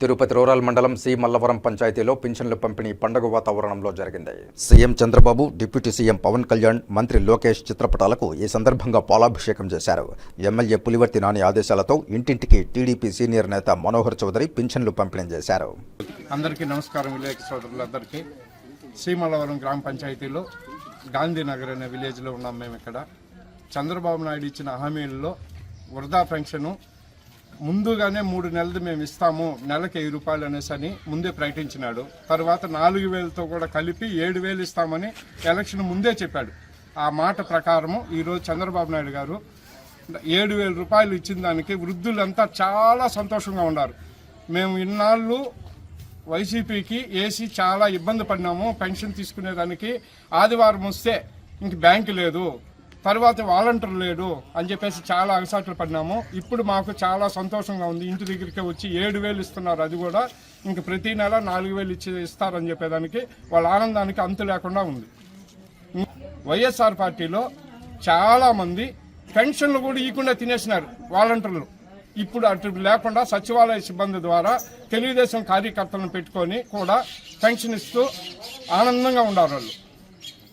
Tirupati rural మండలం C Mallavaram పంచాయతీలో పింఛన్ల పంపిణీ పండుగ వాతావరణంలో జరిగింది. CM Chandrababu deputy CM Pawan Kalyan మంత్రి లోకేష్ చిత్రపటాలకు ఈ సందర్భంగా పాలాభిషేకం చేశారు. ఎమ్మెల్యే పులివర్తి నాని ఆదేశాలతో ఇంటింటికి టీడీపీ సీనియర్ నేత మనోహర్ చౌదరి పింఛన్లు పంపిణీ చేశారు. అందరికీ నమస్కారం విలేజ్ సోదరులందరికీ. శ్రీమల్లవరం గ్రామ పంచాయతీలో గాంధీనగర్ అనే విలేజ్లో ఉన్నాం మేము ఇక్కడ చంద్రబాబు నాయుడు ఇచ్చిన హామీల్లో వృధా పెన్షను ముందుగానే మూడు నెలలు మేము ఇస్తాము నెలకి వెయ్యి రూపాయలు అనేసి అని ముందే ప్రకటించినాడు. తర్వాత నాలుగు వేలతో కూడా కలిపి ఏడు వేలు ఇస్తామని ఎలక్షన్ ముందే చెప్పాడు. ఆ మాట ప్రకారము ఈరోజు చంద్రబాబు నాయుడు గారు ఏడు వేల రూపాయలు ఇచ్చిన దానికి వృద్ధులంతా చాలా సంతోషంగా ఉన్నారు. మేము ఇన్నాళ్ళు వైసీపీకి ఏసీ చాలా ఇబ్బంది పడినాము పెన్షన్ తీసుకునేదానికి ఆదివారం వస్తే ఇంక బ్యాంకు లేదు. తర్వాత వాలంటీర్ లేడు అని చెప్పేసి చాలా అగసాట్లు పడినాము. ఇప్పుడు మాకు చాలా సంతోషంగా ఉంది. ఇంటి దగ్గరికి వచ్చి ఏడు వేలు ఇస్తున్నారు. అది కూడా ఇంక ప్రతి నెల నాలుగు వేలు ఇచ్చి ఇస్తారని చెప్పేదానికి వాళ్ళ ఆనందానికి అంతు లేకుండా ఉంది. వైఎస్ఆర్ పార్టీలో చాలామంది పెన్షన్లు కూడా ఇవ్వకుండా తినేసినారు వాలంటీర్లు. ఇప్పుడు అటు లేకుండా సచివాలయ సిబ్బంది ద్వారా తెలుగుదేశం కార్యకర్తలను పెట్టుకొని కూడా పెన్షన్ ఇస్తూ ఆనందంగా ఉన్నారు వాళ్ళు.